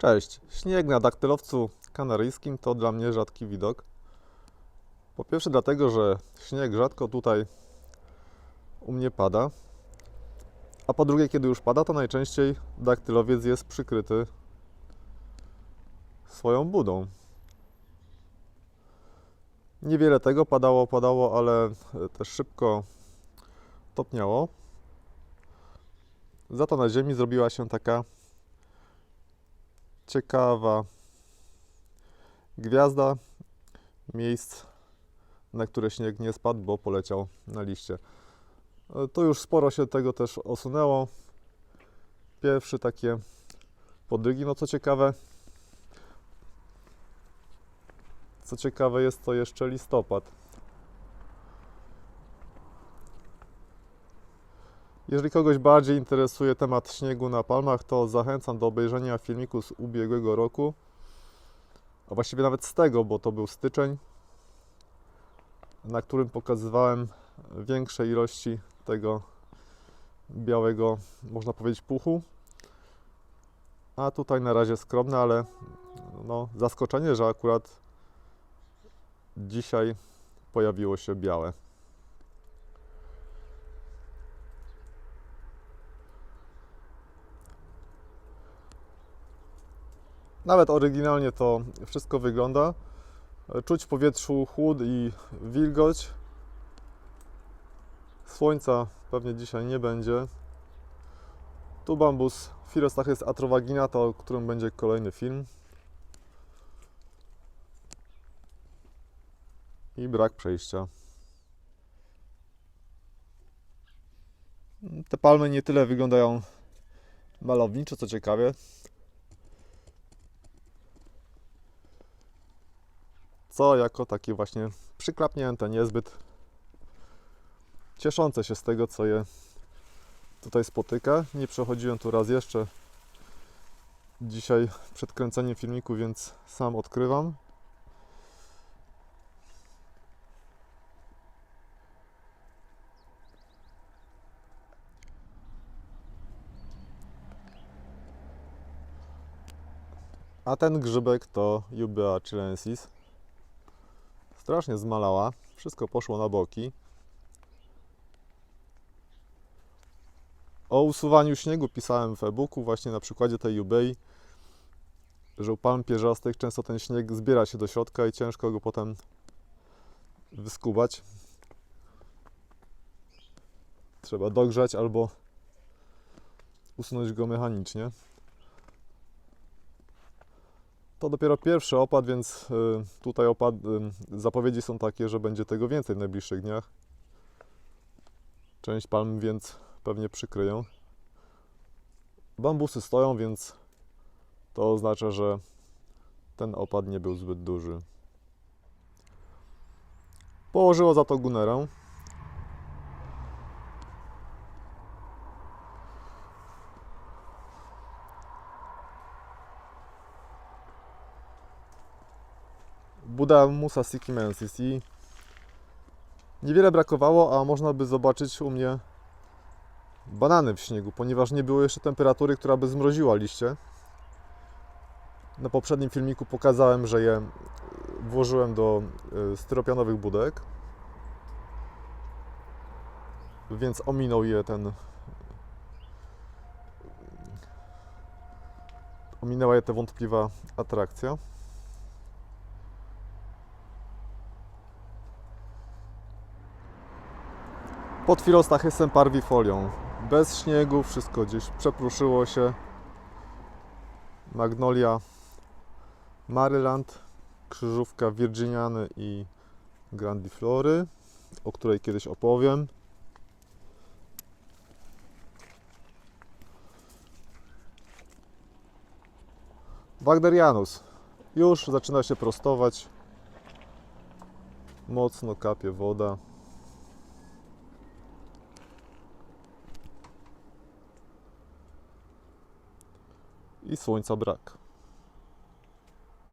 Cześć. Śnieg na daktylowcu kanaryjskim to dla mnie rzadki widok. Po pierwsze dlatego, że śnieg rzadko tutaj u mnie pada. A po drugie, kiedy już pada, to najczęściej daktylowiec jest przykryty swoją budą. Niewiele tego padało, padało, ale też szybko topniało. Za to na ziemi zrobiła się taka ciekawa gwiazda miejsc, na które śnieg nie spadł, bo poleciał na liście. E, To już sporo się tego też osunęło. Pierwsze takie podrygi, no co ciekawe, co ciekawe jest to jeszcze listopad. Jeżeli kogoś bardziej interesuje temat śniegu na palmach, to zachęcam do obejrzenia filmiku z ubiegłego roku. A właściwie nawet z tego, bo to był styczeń, na którym pokazywałem większe ilości tego białego, można powiedzieć, puchu. A tutaj na razie skromne, ale no, zaskoczenie, że akurat dzisiaj pojawiło się białe. Nawet oryginalnie to wszystko wygląda. Czuć w powietrzu chłód i wilgoć. Słońca pewnie dzisiaj nie będzie. Tu bambus Philostachys atrovaginata, o którym będzie kolejny film. I brak przejścia. Te palmy nie tyle wyglądają malowniczo, co ciekawie. Co jako takie właśnie przyklapnięte, niezbyt cieszące się z tego, co je tutaj spotyka. Nie przechodziłem tu raz jeszcze dzisiaj przed kręceniem filmiku, więc sam odkrywam. A ten grzybek to Eubea chilensis strasznie zmalała. Wszystko poszło na boki. O usuwaniu śniegu pisałem w e-booku właśnie na przykładzie tej Ubei, że u palm pierzastych często ten śnieg zbiera się do środka i ciężko go potem wyskubać. Trzeba dogrzać albo usunąć go mechanicznie. To dopiero pierwszy opad, więc y, tutaj opad, y, zapowiedzi są takie, że będzie tego więcej w najbliższych dniach. Część palm więc pewnie przykryją. Bambusy stoją, więc to oznacza, że ten opad nie był zbyt duży. Położyło za to gunerę. Buda Musa Sikimensis i niewiele brakowało, a można by zobaczyć u mnie banany w śniegu, ponieważ nie było jeszcze temperatury, która by zmroziła liście. Na poprzednim filmiku pokazałem, że je włożyłem do y, styropianowych budek, więc ominął je ten ominęła je ta wątpliwa atrakcja. Pod filostachysem parwifolią. Bez śniegu, wszystko gdzieś przepruszyło się. Magnolia Maryland, krzyżówka Virginiany i Grandiflory, o której kiedyś opowiem. Wagnerianus już zaczyna się prostować. Mocno kapie woda. I słońca brak.